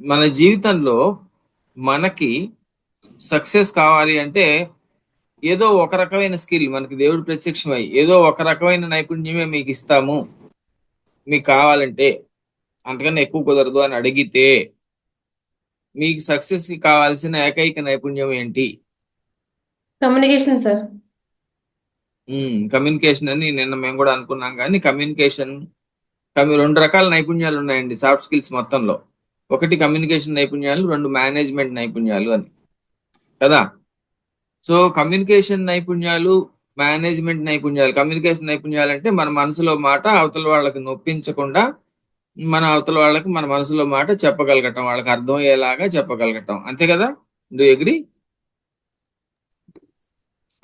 మన జీవితంలో మనకి సక్సెస్ కావాలి అంటే ఏదో ఒక రకమైన స్కిల్ మనకి దేవుడు ప్రత్యక్షమై ఏదో ఒక రకమైన నైపుణ్యమే మీకు ఇస్తాము. మీకు కావాలంటే అంతకన్నా ఎక్కువ కుదరదు అని అడిగితే మీకు సక్సెస్కి కావాల్సిన ఏకైక నైపుణ్యం ఏంటి? కమ్యూనికేషన్ సార్ కమ్యూనికేషన్ అని నిన్న మేము కూడా అనుకున్నాం కానీ కమ్యూనికేషన్ కమ్యూ రెండు రకాల నైపుణ్యాలు ఉన్నాయండి సాఫ్ట్ స్కిల్స్ మొత్తంలో. ఒకటి కమ్యూనికేషన్ నైపుణ్యాలు రెండు మేనేజ్మెంట్ నైపుణ్యాలు అని. కదా? సో కమ్యూనికేషన్ నైపుణ్యాలు మేనేజ్మెంట్ నైపుణ్యాలు. కమ్యూనికేషన్ నైపుణ్యాలు అంటే మన మనసులో మాట అవతల వాళ్ళకి నొప్పించకుండా మన అవతల వాళ్ళకి మన మనసులో మాట చెప్పగలగటం వాళ్ళకి అర్థమయ్యేలాగా చెప్పగలగటం. అంతే కదా? డూ ఎగ్రీ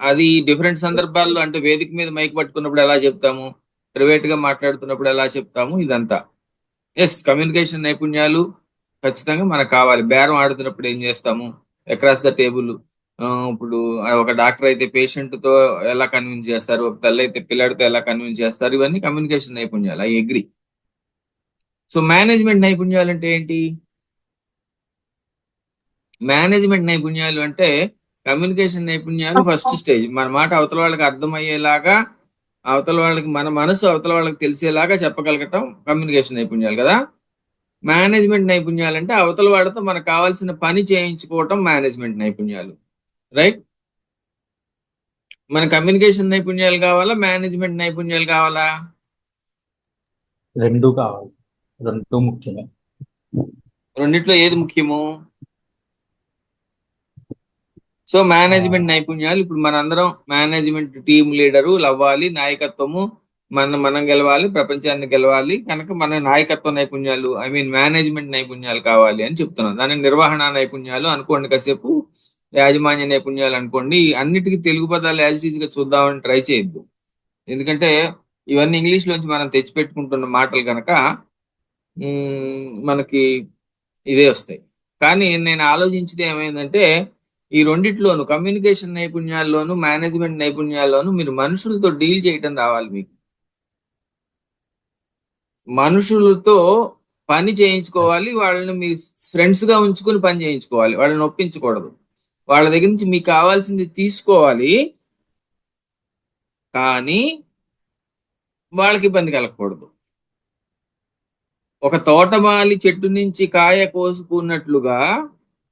అది డిఫరెంట్ సందర్భాల్లో అంటే వేదిక మీద మైక్ పట్టుకున్నప్పుడు ఎలా చెప్తాము? ప్రైవేట్గా మాట్లాడుతున్నప్పుడు ఎలా చెప్తాము? ఇదంతా. ఎస్ కమ్యూనికేషన్ నైపుణ్యాలు ఖచ్చితంగా మనకు కావాలి. బేరం ఆడుతున్నప్పుడు ఏం చేస్తాము? అక్రాస్ ద టేబుల్ ఇప్పుడు ఒక డాక్టర్ అయితే పేషెంట్తో ఎలా కన్విన్స్ చేస్తారు? ఒక తల్లి అయితే పిల్లాడితో ఎలా కన్విన్స్ చేస్తారు? ఇవన్నీ కమ్యూనికేషన్ నైపుణ్యాలు. ఐ అగ్రి సో మేనేజ్మెంట్ నైపుణ్యాలు అంటే ఏంటి? మేనేజ్మెంట్ నైపుణ్యాలు అంటే కమ్యూనికేషన్ నైపుణ్యాలు ఫస్ట్ స్టేజ్ మన మాట అవతల వాళ్ళకి అర్థమయ్యేలాగా అవతల వాళ్ళకి మన మనసు అవతల వాళ్ళకి తెలిసేలాగా చెప్పగలగటం కమ్యూనికేషన్ నైపుణ్యాలు కదా? మేనేజ్మెంట్ నైపుణ్యాలు అంటే అవతల వాడితో మనకు కావాల్సిన పని చేయించుకోవటం మేనేజ్మెంట్ నైపుణ్యాలు. రైట్? మన కమ్యూనికేషన్ నైపుణ్యాలు కావాలా? మేనేజ్మెంట్ నైపుణ్యాలు కావాలా? రెండు కావాలి. రెండు ముఖ్యమే. రెండిట్లో ఏది ముఖ్యము? సో మేనేజ్మెంట్ నైపుణ్యాలు. ఇప్పుడు మనందరం మేనేజ్మెంట్ టీం లీడరు అవ్వాలి నాయకత్వము మన మనం గెలవాలి ప్రపంచాన్ని గెలవాలి కనుక మన నాయకత్వ నైపుణ్యాలు ఐ మీన్ మేనేజ్మెంట్ నైపుణ్యాలు కావాలి అని చెప్తున్నాను దాని నిర్వహణ నైపుణ్యాలు అనుకోండి కాసేపు యాజమాన్య నైపుణ్యాలు అనుకోండి అన్నిటికీ తెలుగు పదాలు యాజ్గా చూద్దామని ట్రై చేయొద్దు. ఎందుకంటే ఇవన్నీ ఇంగ్లీష్ లోంచి మనం తెచ్చిపెట్టుకుంటున్న మాటలు కనుక మనకి ఇదే వస్తాయి. కానీ నేను ఆలోచించింది ఏమైందంటే ఈ రెండిట్లోను కమ్యూనికేషన్ నైపుణ్యాల్లోను మేనేజ్మెంట్ నైపుణ్యాల్లోను మీరు మనుషులతో డీల్ చేయటం రావాలి మీకు. మనుషులతో పని చేయించుకోవాలి వాళ్ళని మీ ఫ్రెండ్స్గా ఉంచుకుని పని చేయించుకోవాలి వాళ్ళని ఒప్పించకూడదు. వాళ్ళ దగ్గర నుంచి మీకు కావాల్సింది తీసుకోవాలి కానీ వాళ్ళకి ఇబ్బంది కలగకూడదు. ఒక తోటమాలి చెట్టు నుంచి కాయ కోసుకున్నట్లుగా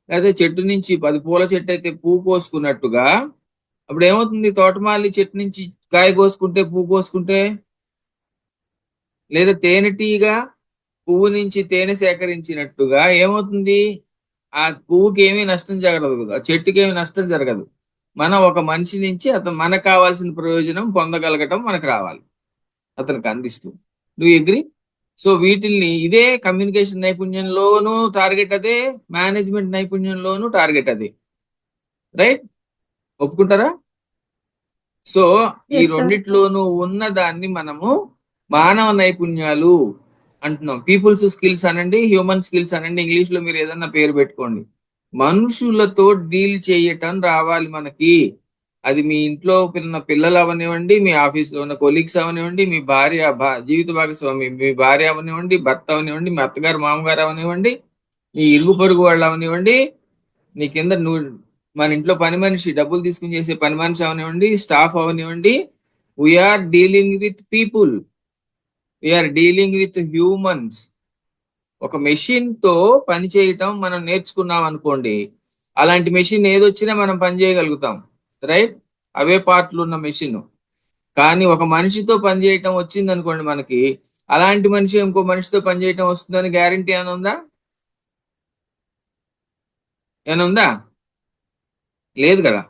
లేదా చెట్టు నుంచి పది పూల చెట్టు అయితే పువ్వు కోసుకున్నట్టుగా అప్పుడు ఏమవుతుంది? తోటమాలి చెట్టు నుంచి కాయ కోసుకుంటే పువ్వు కోసుకుంటే లేదా తేనెటీగా పువ్వు నుంచి తేనె సేకరించినట్టుగా ఏమవుతుంది? ఆ పువ్వుకి ఏమీ నష్టం జరగదు ఆ చెట్టుకి ఏమీ నష్టం జరగదు. మనం ఒక మనిషి నుంచి అతను మనకు కావాల్సిన ప్రయోజనం పొందగలగటం మనకు రావాలి. అతనికి అందిస్తూ. డూ అగ్రి సో వీటిల్ని ఇదే కమ్యూనికేషన్ నైపుణ్యంలోనూ టార్గెట్ అదే మేనేజ్మెంట్ నైపుణ్యంలోనూ టార్గెట్ అదే. రైట్ ఒప్పుకుంటారా? సో ఈ. రెండిట్లోనూ ఉన్న దాన్ని మనము మానవ నైపుణ్యాలు అంటున్నాం. పీపుల్స్ స్కిల్స్ అనండి హ్యూమన్ స్కిల్స్ అనండి. ఇంగ్లీష్లో మీరు ఏదన్నా పేరు పెట్టుకోండి. మనుషులతో డీల్ చేయటం రావాలి మనకి. అది మీ ఇంట్లో ఉన్న పిల్లలు అవనివ్వండి మీ ఆఫీస్లో ఉన్న కొలీగ్స్ అవనివ్వండి మీ భార్య భా- జీవిత భాగస్వామి మీ భార్య అవనివ్వండి భర్త అవనివ్వండి మీ అత్తగారు మామగారు అవనివ్వండి మీ ఇరుగు పొరుగు వాళ్ళు అవనివ్వండి నీ కింద నువ్వు మన ఇంట్లో పని మనిషి డబ్బులు తీసుకుని చేసే పని మనిషి అవనివ్వండి స్టాఫ్ అవనివ్వండి. We're dealing with people we're dealing with humans ఒక మెషిన్తో పని చేయటం మనం నేర్చుకున్నాం అనుకోండి అలాంటి మెషిన్ ఏదొచ్చినా మనం పని చేయగలుగుతాం రైట్ అవే పార్ట్లు ఉన్న మెషిన్ కానీ ఒక మనిషితో పని చేయటం వచ్చింది అనుకోండి మనకి అలాంటి మనిషి ఇంకో మనిషితో పని చేయటం వస్తుందని గ్యారంటీ ఏమైనా ఉందా? ఏమైనా ఉందా? లేదు కదా?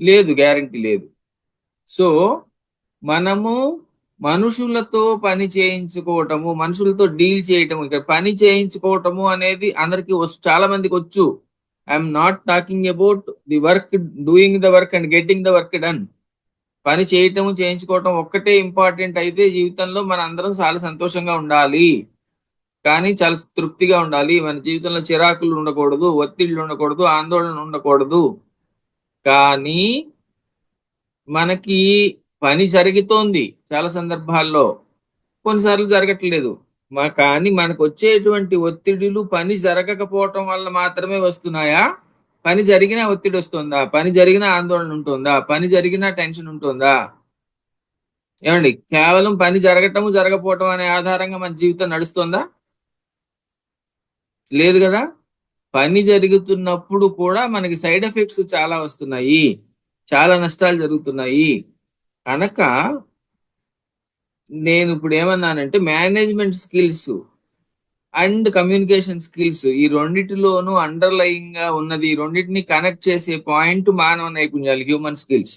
లేదు గ్యారంటీ లేదు. సో మనము మనుషులతో పని చేయించుకోవటము మనుషులతో డీల్ చేయటము ఇక్కడ పని చేయించుకోవటము అనేది అందరికి చాలా మందికి వచ్చు. I'm not talking about the work doing the work and getting the work done పని చేయటం చేయించుకోవటం ఒక్కటే ఇంపార్టెంట్ అయితే జీవితంలో మన అందరం చాలా సంతోషంగా ఉండాలి. కానీ చాలా తృప్తిగా ఉండాలి. మన జీవితంలో చిరాకులు ఉండకూడదు ఒత్తిళ్ళు ఉండకూడదు ఆందోళన ఉండకూడదు. కానీ మనకి పని జరుగుతోంది చాలా సందర్భాల్లో. కొన్నిసార్లు జరగట్లేదు. మా కానీ మనకు వచ్చేటువంటి ఒత్తిడులు పని జరగకపోవటం వల్ల మాత్రమే వస్తున్నాయా? పని జరిగినా ఒత్తిడి వస్తుందా? పని జరిగినా ఆందోళన ఉంటుందా? పని జరిగినా టెన్షన్ ఉంటుందా? ఏమండి కేవలం పని జరగటము జరగపోవటం అనే ఆధారంగా మన జీవితం నడుస్తుందా? లేదు కదా? పని జరుగుతున్నప్పుడు కూడా మనకి సైడ్ ఎఫెక్ట్స్ చాలా వస్తున్నాయి. చాలా నష్టాలు జరుగుతున్నాయి. కనుక నేను ఇప్పుడు ఏమన్నానంటే management skills and communication skills ఈ రెండిటిలోనూ అండర్లయింగ్గా ఉన్నది. ఈ రెండింటిని కనెక్ట్ చేసే పాయింట్ మానవ నైపుణ్యాలు హ్యూమన్ స్కిల్స్.